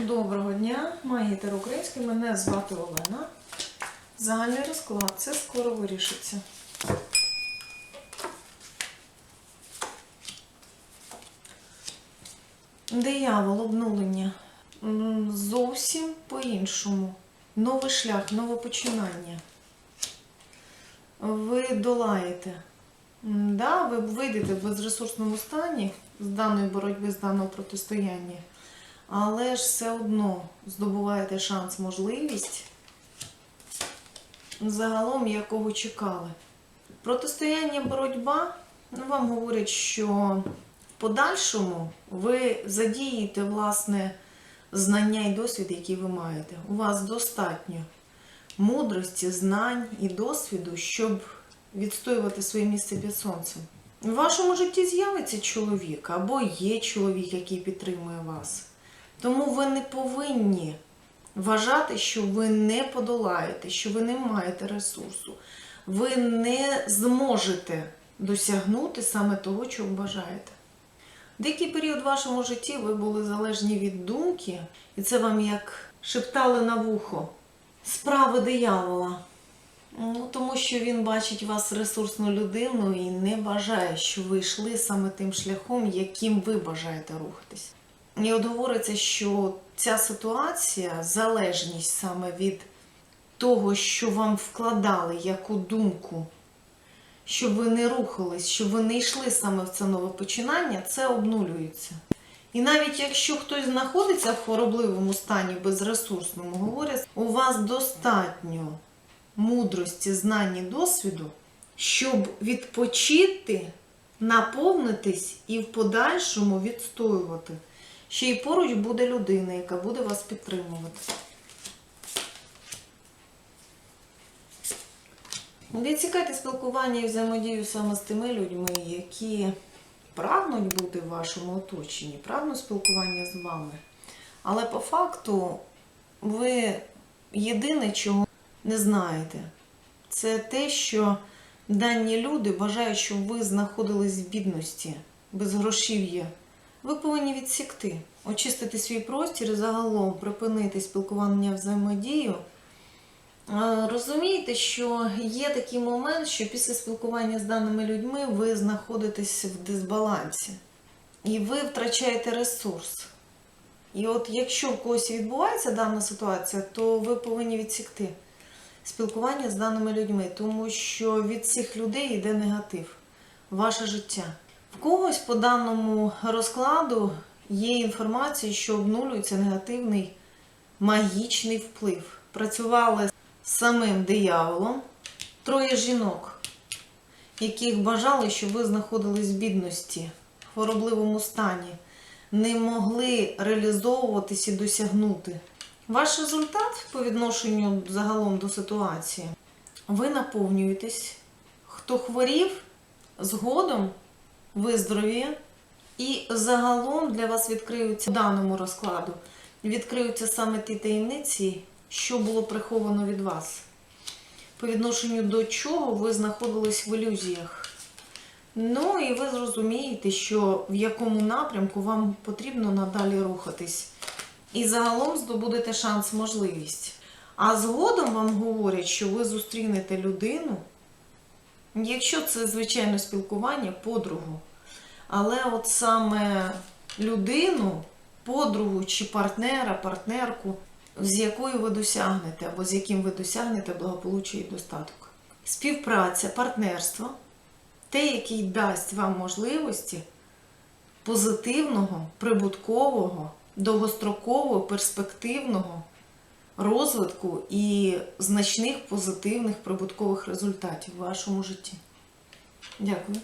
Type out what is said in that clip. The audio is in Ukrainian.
Доброго дня, магітер український. Мене звати Олена. Загальний розклад. Це скоро вирішиться. Диявол, обнулення. Зовсім по-іншому. Новий шлях, нове починання. Ви долаєте. Да, ви вийдете в безресурсному стані з даної боротьби, з даного протистояння. Але ж все одно здобуваєте шанс, можливість, загалом якого чекали. Протистояння боротьба, ну, вам говорять, що в подальшому ви задієте власне знання і досвід, які ви маєте. У вас достатньо мудрості, знань і досвіду, щоб відстоювати своє місце під сонцем. В вашому житті з'явиться чоловік або є чоловік, який підтримує вас. Тому ви не повинні вважати, що ви не подолаєте, що ви не маєте ресурсу. Ви не зможете досягнути саме того, чого бажаєте. Деякий період в вашому житті ви були залежні від думки, і це вам як шептали на вухо справи диявола. Ну, тому що він бачить вас ресурсну людину і не бажає, що ви йшли саме тим шляхом, яким ви бажаєте рухатись. І от говориться, що ця ситуація, залежність саме від того, що вам вкладали яку думку, щоб ви не рухались, щоб ви не йшли саме в це нове починання, це обнулюється. І навіть якщо хтось знаходиться в хворобливому стані, безресурсному, говорять, у вас достатньо мудрості, знань і досвіду, щоб відпочити, наповнитись і в подальшому відстоювати. Ще й поруч буде людина, яка буде вас підтримувати. Відсікайте спілкування і взаємодію саме з тими людьми, які прагнуть бути в вашому оточенні, прагнуть спілкування з вами. Але по факту ви єдине, чого не знаєте, це те, що дані люди бажають, щоб ви знаходились в бідності, без грошів'я. Ви повинні відсікти, очистити свій простір і загалом припинити спілкування взаємодію. Розумієте, що є такий момент, що після спілкування з даними людьми ви знаходитесь в дисбалансі і ви втрачаєте ресурс. І от якщо в когось відбувається дана ситуація, то ви повинні відсікти спілкування з даними людьми, тому що від цих людей йде негатив, ваше життя. В когось по даному розкладу є інформація, що обнулюється негативний магічний вплив. Працювали з самим дияволом троє жінок, яких бажали, щоб ви знаходились в бідності, в хворобливому стані, не могли реалізовуватись і досягнути. Ваш результат по відношенню загалом до ситуації. Ви наповнюєтесь. Хто хворів, згодом виздоровіє. І загалом для вас відкриються в даному розкладу, відкриються саме ті таємниці, що було приховано від вас. По відношенню до чого ви знаходились в ілюзіях. Ну і ви зрозумієте, що в якому напрямку вам потрібно надалі рухатись. І загалом здобудете шанс, можливість. А згодом вам говорять, що ви зустрінете людину, якщо це звичайно спілкування, подругу. Але от саме людину, подругу чи партнера, партнерку, з якою ви досягнете, або з яким ви досягнете благополуччя і достаток. Співпраця, партнерство те, який дасть вам можливості позитивного, прибуткового, довгострокового, перспективного розвитку і значних позитивних прибуткових результатів в вашому житті. Дякую.